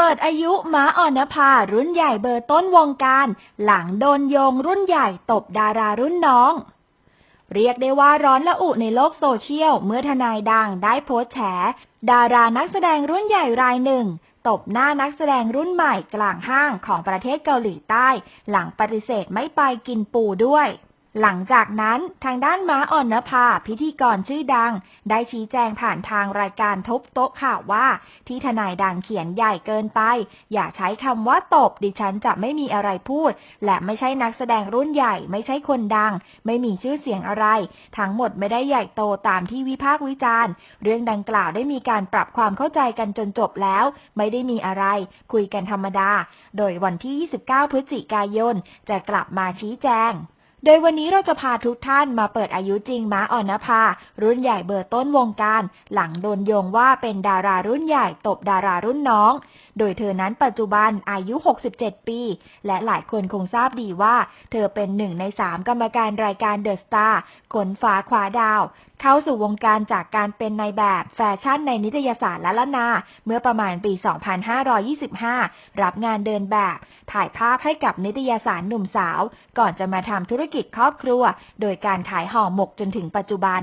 เปิดอายุม้าอ่อนนภา รุ่นใหญ่เบอร์ต้นวงการ หลังโดนโยงรุ่นใหญ่ตบดารารุ่นน้อง เรียกได้ว่าร้อนละอุในโลกโซเชียล เมื่อทนายดังได้โพสต์แฉ ดารานักแสดงรุ่นใหญ่รายหนึ่ง ตบหน้านักแสดงรุ่นใหม่กลางห้างของประเทศเกาหลีใต้ หลังปฏิเสธไม่ไปกินปูด้วย หลังจากนั้นทางด้านม้าอ่อนนภาพิธีกรชื่อดัง ได้ชี้แจงผ่านทางรายการทบโต๊ะข่าวว่า ที่ทนายดังเขียนใหญ่เกินไป อย่าใช้คำว่าตบ ดิฉันจะไม่มีอะไรพูด และไม่ใช่นักแสดงรุ่นใหญ่ไม่ใช่คนดัง ไม่มีชื่อเสียงอะไร ทั้งหมดไม่ได้ใหญ่โตตามที่วิพากษ์วิจารณ์ เรื่องดังกล่าวได้มีการปรับความเข้าใจกันจนจบแล้ว ไม่ได้มีอะไร คุยกันธรรมดา โดยวันที่ 29 พฤศจิกายน จะกลับมาชี้แจง โดยวันนี้เราจะพาทุกท่านมาเปิดอายุจริงม้าอ่อนนภา รุ่นใหญ่เบอร์ต้นวงการ หลังโดนโยงว่าเป็นดารารุ่นใหญ่ตบดารารุ่นน้อง โดยเธอนั้นปัจจุบันอายุ 67 ปี และหลายคนคงทราบดีว่า เธอเป็นหนึ่งในสามกรรมการรายการเดอะสตาร์ขนฟ้าคว้าดาว เข้าสู่วงการจากการเป็นนายแบบแฟชั่นในนิตยสารละละนา เมื่อประมาณปี 2525 รับงานเดินแบบ ถ่ายภาพให้กับนิตยสารหนุ่มสาว ก่อนจะมาทำธุรกิจครอบครัว โดยการขายห่อหมกจนถึงปัจจุบัน